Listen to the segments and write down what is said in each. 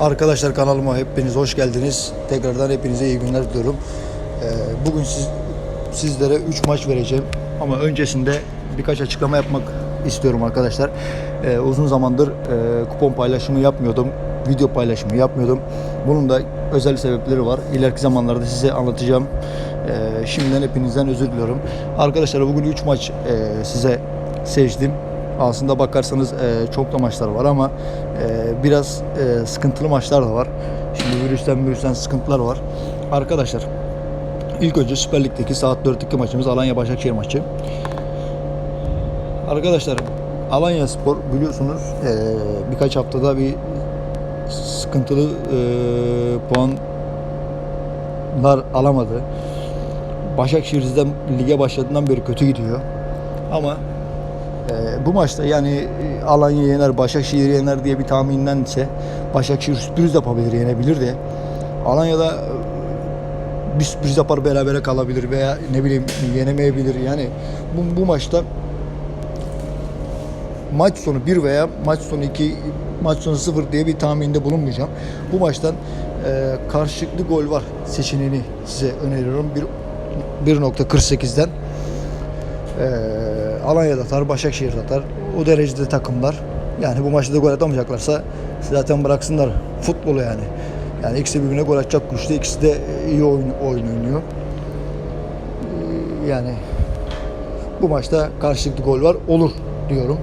Arkadaşlar kanalıma hepiniz hoş geldiniz. Tekrardan hepinize iyi günler diliyorum. Ee, bugün siz, sizlere 3 maç vereceğim. Ama öncesinde birkaç açıklama yapmak istiyorum arkadaşlar. Ee, uzun zamandır e, kupon paylaşımı yapmıyordum. Video paylaşımı yapmıyordum. Bunun da özel sebepleri var. İleriki zamanlarda size anlatacağım. Ee, şimdiden hepinizden özür diliyorum. Arkadaşlar bugün 3 maç e, size seçtim. Aslında bakarsanız e, çok da maçlar var ama e, biraz e, sıkıntılı maçlar da var. Şimdi virüsten virüsten sıkıntılar var. Arkadaşlar ilk önce Süper Lig'deki saat 4'teki maçımız Alanya Başakşehir maçı. Arkadaşlar Alanya Spor biliyorsunuz e, birkaç haftada bir sıkıntılı e, puanlar alamadı. Başakşehir lige başladığından beri kötü gidiyor. Ama ee, bu maçta yani e, Alanya yener, Başakşehir yener diye bir tahmindense Başakşehir sürpriz yapabilir, yenebilir de Alanya'da e, bir sürpriz yapar berabere kalabilir veya ne bileyim yenemeyebilir. Yani bu, bu maçta maç sonu 1 veya maç sonu 2 maç sonu 0 diye bir tahminde bulunmayacağım. Bu maçtan e, karşılıklı gol var seçeneğini size öneriyorum. Bir 1.48'den ee, Alanya'da atar, Başakşehir'de atar. O derecede takımlar. Yani bu maçta da gol atamayacaklarsa zaten bıraksınlar futbolu yani. Yani ikisi birbirine gol atacak güçte. ikisi de iyi oyun, oyun oynuyor. Ee, Yani bu maçta karşılıklı gol var. Olur diyorum.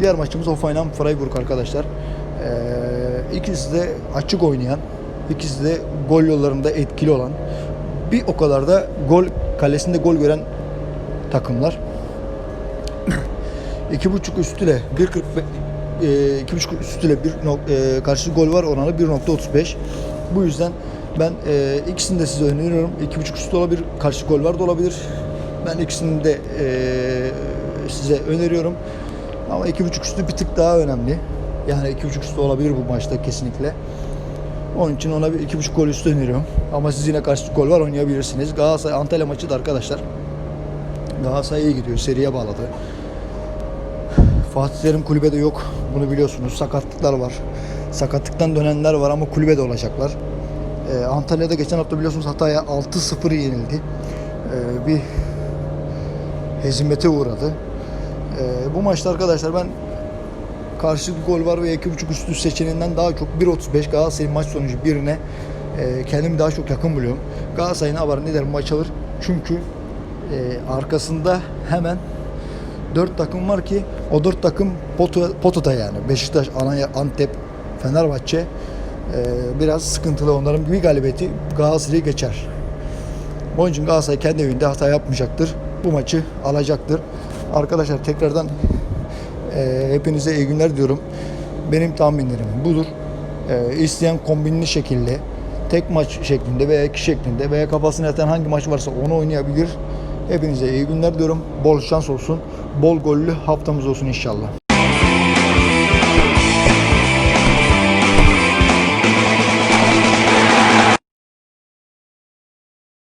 Diğer maçımız Hoffenheim Freiburg arkadaşlar. Ee, ikisi de açık oynayan, ikisi de gol yollarında etkili olan, bir o kadar da gol kalesinde gol gören takımlar. 2.5 üstüyle 1.40 e, iki buçuk üstüyle bir e, karşı gol var oranı 1.35. Bu yüzden ben e, ikisini de size öneriyorum. 2.5 üstü olabilir, karşı gol var da olabilir. Ben ikisini de e, size öneriyorum. Ama 2.5 üstü bir tık daha önemli. Yani 2.5 üstü olabilir bu maçta kesinlikle. Onun için ona bir 2.5 gol üstü öneriyorum. Ama siz yine karşı gol var oynayabilirsiniz. Galatasaray Antalya maçı da arkadaşlar. Galatasaray iyi gidiyor. Seriye bağladı. Fatih Terim kulübede yok. Bunu biliyorsunuz. Sakatlıklar var. Sakatlıktan dönenler var ama kulübede olacaklar. Ee, Antalya'da geçen hafta biliyorsunuz Hatay'a 6-0 yenildi. Ee, bir hezimete uğradı. Ee, bu maçta arkadaşlar ben karşılıklı gol var ve 2.5 üstü seçeneğinden daha çok 1.35 Galatasaray'ın maç sonucu birine e, kendimi daha çok yakın buluyorum. Galatasaray ne var ne der maç alır. Çünkü e, arkasında hemen 4 takım var ki o 4 takım potu, potada yani. Beşiktaş, Alanya, Antep, Fenerbahçe e, biraz sıkıntılı onların bir galibiyeti Galatasaray'ı geçer. Onun için Galatasaray kendi evinde hata yapmayacaktır. Bu maçı alacaktır. Arkadaşlar tekrardan e, hepinize iyi günler diyorum. Benim tahminlerim budur. E, isteyen kombinli şekilde tek maç şeklinde veya iki şeklinde veya kafasına yatan hangi maç varsa onu oynayabilir. Hepinize iyi günler diyorum. Bol şans olsun. Bol gollü haftamız olsun inşallah.